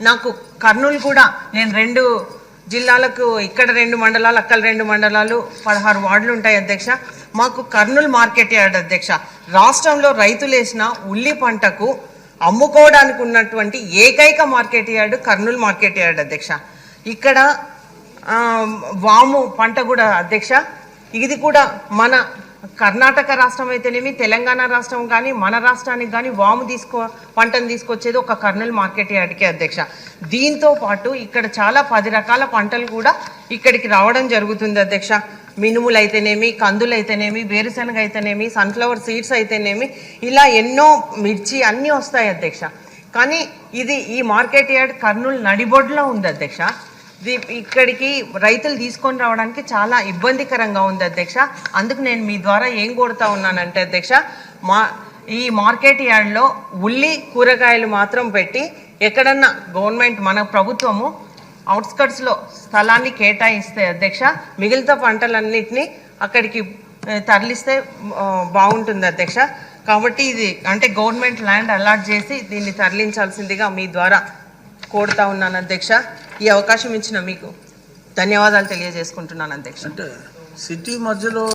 నాకు కర్నూలు కూడా నేను రెండు జిల్లాలకు ఇక్కడ రెండు మండలాలు అక్కడ రెండు మండలాలు పదహారు వార్డులు ఉంటాయి అధ్యక్ష. మాకు కర్నూలు మార్కెట్ యార్డ్ అధ్యక్ష. రాష్ట్రంలో రైతులు వేసిన ఉల్లి పంటకు అమ్ముకోవడానికి ఉన్నటువంటి ఏకైక market yard Kurnool market yard అధ్యక్ష. ఇక్కడ వాము పంట కూడా అధ్యక్ష. ఇది కూడా మన కర్ణాటక రాష్ట్రం అయితేనేమి తెలంగాణ రాష్ట్రం కానీ మన రాష్ట్రానికి కానీ వాము తీసుకో పంటను తీసుకొచ్చేది ఒక కర్నూలు మార్కెట్ యార్డ్కే అధ్యక్ష. దీంతో పాటు ఇక్కడ చాలా పది రకాల పంటలు కూడా ఇక్కడికి రావడం జరుగుతుంది అధ్యక్ష. మినుములు అయితేనేమి కందులు అయితేనేమి వేరుశనగ అయితేనేమి సన్ఫ్లవర్ సీడ్స్ అయితేనేమి ఇలా ఎన్నో మిర్చి అన్నీ వస్తాయి అధ్యక్ష. కానీ ఇది ఈ మార్కెట్ యార్డ్ కర్నూలు నడిబొడ్లో ఉంది అధ్యక్ష. ఇక్కడికి రైతులు తీసుకొని రావడానికి చాలా ఇబ్బందికరంగా ఉంది అధ్యక్ష. అందుకు నేను మీ ద్వారా ఏం కోరుతా ఉన్నానంటే అధ్యక్ష మా ఈ మార్కెట్ యార్డ్లో ఉల్లి కూరగాయలు మాత్రం పెట్టి ఎక్కడన్నా గవర్నమెంట్ మన ప్రభుత్వము అవుట్స్కట్స్లో స్థలాన్ని కేటాయిస్తే అధ్యక్ష మిగతా పంటలన్నింటినీ అక్కడికి తరలిస్తే బాగుంటుంది అధ్యక్ష. కాబట్టి ఇది అంటే గవర్నమెంట్ ల్యాండ్ అలాట్ చేసి దీన్ని తరలించాల్సిందిగా మీ ద్వారా కోరుతా ఉన్నాను అధ్యక్ష. ఈ అవకాశం ఇచ్చిన మీకు ధన్యవాదాలు తెలియజేసుకుంటున్నాను అధ్యక్ష. అంటే సిటీ మధ్యలో